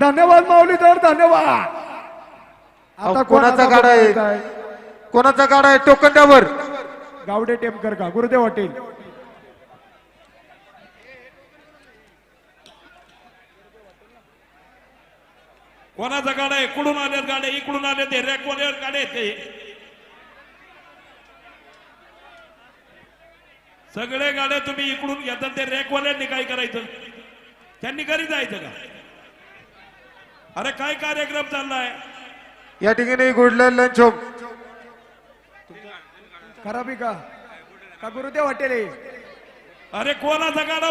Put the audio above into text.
धन्यवाद माऊलीधर धन्यवाद. अहो, आता कोणाचा गाडा आहे? कोणाचा गाडा आहे? टोकन द्यावर गावडे टेमकर का? गुरुदेव हॉटेल. कोणाचा गाडा आहे? कुठून आल्यात गाड्या इकडून आले ते रॅकवाल्यावर गाड्या ते. सगळे गाड्या तुम्ही इकडून घेता ते रॅकवाल्यांनी काय करायचं? त्यांनी घरी जायचं का? अरे काय कार्यक्रम चाललाय? या ठिकाणी गुडलर लंच खराबी का. का गुरुदेव हॉटेल आहे? अरे कोणाचा गाडा